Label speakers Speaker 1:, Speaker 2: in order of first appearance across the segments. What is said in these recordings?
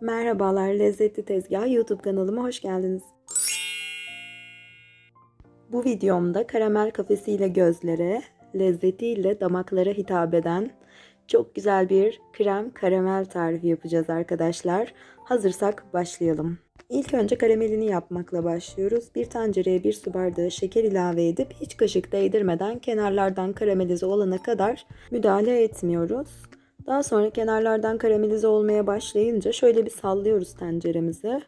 Speaker 1: Merhabalar Lezzetli Tezgah YouTube kanalıma hoş geldiniz. Bu videomda karamel kafesiyle gözlere, lezzetiyle damaklara hitap eden çok güzel bir krem karamel tarifi yapacağız arkadaşlar. Hazırsak başlayalım. İlk önce karamelini yapmakla başlıyoruz. Bir tencereye bir su bardağı şeker ilave edip hiç kaşık değdirmeden kenarlardan karamelize olana kadar müdahale etmiyoruz. Daha sonra kenarlardan karamelize olmaya başlayınca şöyle bir sallıyoruz tenceremizi.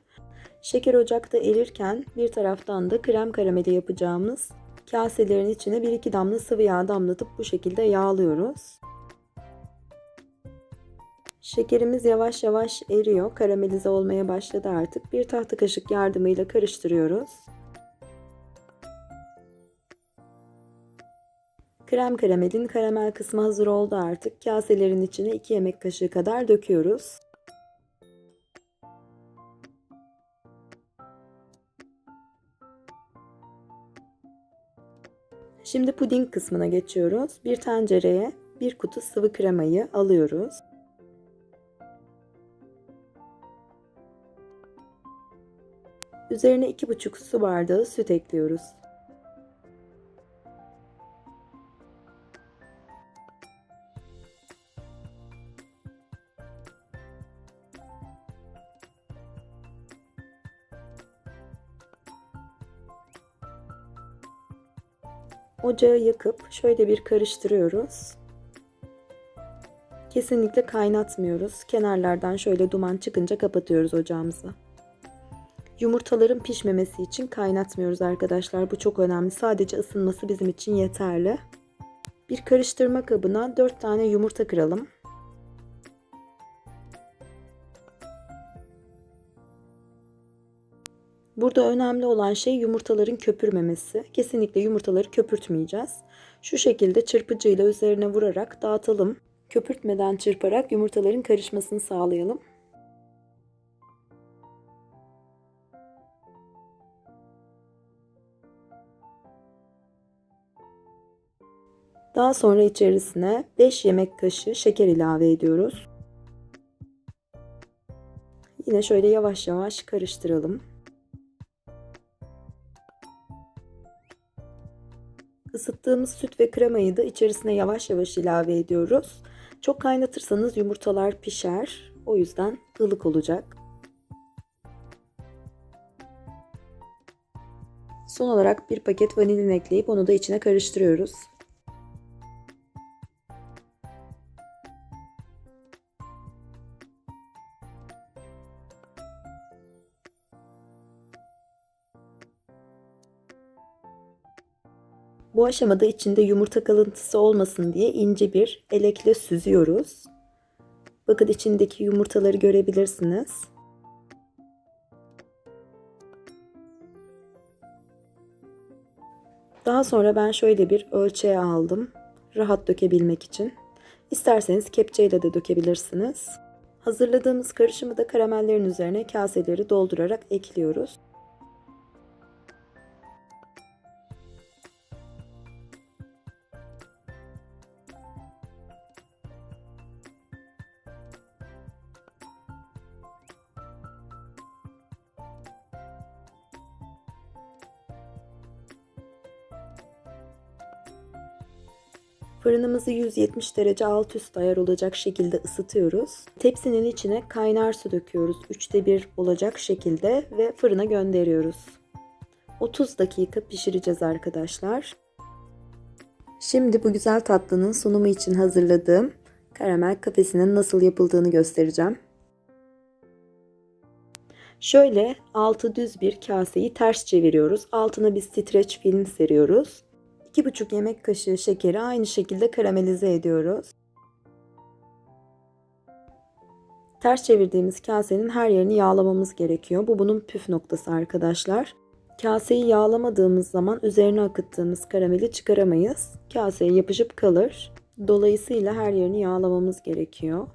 Speaker 1: Şeker ocakta erirken bir taraftan da krem karameli yapacağımız kaselerin içine 1-2 damla sıvı yağ damlatıp bu şekilde yağlıyoruz. Şekerimiz yavaş yavaş eriyor. Karamelize olmaya başladı artık. Bir tahta kaşık yardımıyla karıştırıyoruz. Krem karamelin karamel kısmı hazır oldu artık. Kaselerin içine 2 yemek kaşığı kadar döküyoruz. Şimdi puding kısmına geçiyoruz. Bir tencereye bir kutu sıvı kremayı alıyoruz. Üzerine 2,5 su bardağı süt ekliyoruz. Ocağı yakıp şöyle bir karıştırıyoruz. Kesinlikle kaynatmıyoruz. Kenarlardan şöyle duman çıkınca kapatıyoruz ocağımızı. Yumurtaların pişmemesi için kaynatmıyoruz arkadaşlar. Bu çok önemli. Sadece ısınması bizim için yeterli. Bir karıştırma kabına 4 tane yumurta kıralım. Burada önemli olan şey yumurtaların köpürmemesi. Kesinlikle yumurtaları köpürtmeyeceğiz. Şu şekilde çırpıcıyla üzerine vurarak dağıtalım. Köpürtmeden çırparak yumurtaların karışmasını sağlayalım. Daha sonra içerisine 5 yemek kaşığı şeker ilave ediyoruz. Yine şöyle yavaş yavaş karıştıralım. Isıttığımız süt ve kremayı da içerisine yavaş yavaş ilave ediyoruz. Çok kaynatırsanız yumurtalar pişer. O yüzden ılık olacak. Son olarak bir paket vanilin ekleyip onu da içine karıştırıyoruz. Bu aşamada içinde yumurta kalıntısı olmasın diye ince bir elekle süzüyoruz. Bakın içindeki yumurtaları görebilirsiniz. Daha sonra ben şöyle bir ölçeğe aldım. Rahat dökebilmek için. İsterseniz kepçeyle de dökebilirsiniz. Hazırladığımız karışımı da karamellerin üzerine kaseleri doldurarak ekliyoruz. Fırınımızı 170 derece alt üst ayar olacak şekilde ısıtıyoruz. Tepsinin içine kaynar su döküyoruz. 3'te 1 olacak şekilde ve fırına gönderiyoruz. 30 dakika pişireceğiz arkadaşlar. Şimdi bu güzel tatlının sunumu için hazırladığım karamel kafesinin nasıl yapıldığını göstereceğim. Şöyle altı düz bir kaseyi ters çeviriyoruz. Altına bir streç film seriyoruz. 2,5 yemek kaşığı şekeri aynı şekilde karamelize ediyoruz. Ters çevirdiğimiz kasenin her yerini yağlamamız gerekiyor. Bu bunun püf noktası arkadaşlar. Kaseyi yağlamadığımız zaman üzerine akıttığımız karameli çıkaramayız. Kaseye yapışıp kalır. Dolayısıyla her yerini yağlamamız gerekiyor.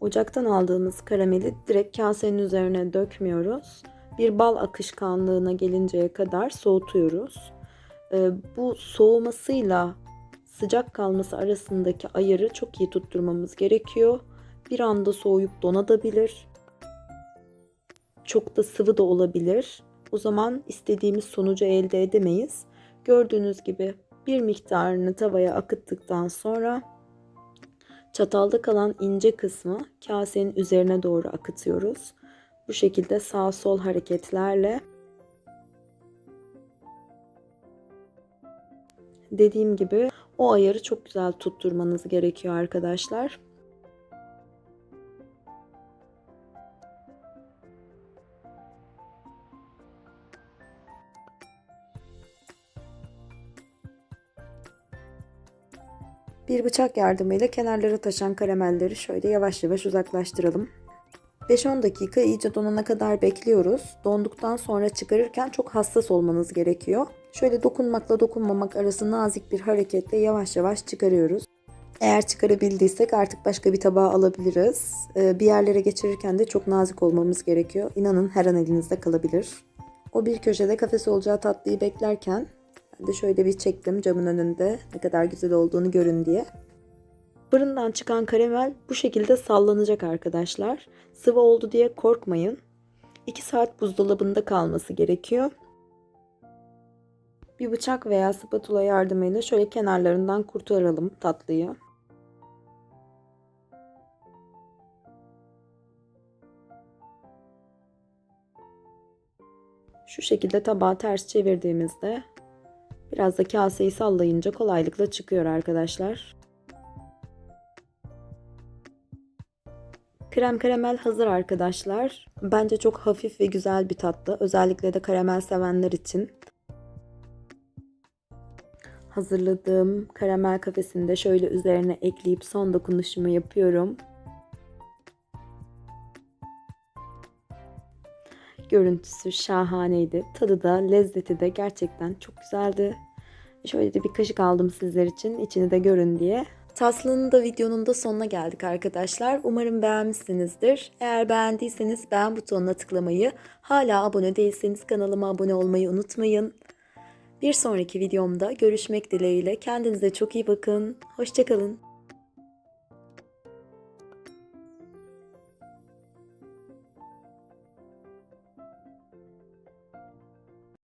Speaker 1: Ocaktan aldığımız karameli direkt kasenin üzerine dökmüyoruz. bir bal akışkanlığına gelinceye kadar soğutuyoruz. Ee, bu soğumasıyla sıcak kalması arasındaki ayarı çok iyi tutturmamız gerekiyor. Bir anda soğuyup donabilir. Çok da sıvı da olabilir. O zaman istediğimiz sonucu elde edemeyiz. Gördüğünüz gibi bir miktarını tavaya akıttıktan sonra çatalda kalan ince kısmı kasenin üzerine doğru akıtıyoruz. Bu şekilde sağ sol hareketlerle dediğim gibi o ayarı çok güzel tutturmanız gerekiyor arkadaşlar. Bir bıçak yardımıyla kenarlara taşan karamelleri şöyle yavaş yavaş uzaklaştıralım. 5-10 dakika iyice donana kadar bekliyoruz. Donduktan sonra çıkarırken çok hassas olmanız gerekiyor. Şöyle dokunmakla dokunmamak arası nazik bir hareketle yavaş yavaş çıkarıyoruz. Eğer çıkarabildiysek artık başka bir tabağa alabiliriz. Ee, bir yerlere geçirirken de çok nazik olmamız gerekiyor. İnanın her an elinizde kalabilir. O bir köşede kafes olacağı tatlıyı beklerken de şöyle bir çektim camın önünde ne kadar güzel olduğunu görün diye. Fırından çıkan karamel bu şekilde sallanacak arkadaşlar. Sıvı oldu diye korkmayın. 2 saat buzdolabında kalması gerekiyor. Bir bıçak veya spatula yardımıyla şöyle kenarlarından kurtaralım tatlıyı. Şu şekilde tabağı ters çevirdiğimizde biraz da kaseyi sallayınca kolaylıkla çıkıyor arkadaşlar. Krem karamel hazır arkadaşlar. Bence çok hafif ve güzel bir tatlı. Özellikle de karamel sevenler için. Hazırladığım karamel kafesini de şöyle üzerine ekleyip son dokunuşumu yapıyorum. Görüntüsü şahaneydi. Tadı da lezzeti de gerçekten çok güzeldi. Şöyle de bir kaşık aldım sizler için. İçini de görün diye. Taslının da videonun da sonuna geldik arkadaşlar. Umarım beğenmişsinizdir. Eğer beğendiyseniz beğen butonuna tıklamayı, hala abone değilseniz kanalıma abone olmayı unutmayın. Bir sonraki videomda görüşmek dileğiyle. Kendinize çok iyi bakın. Hoşçakalın.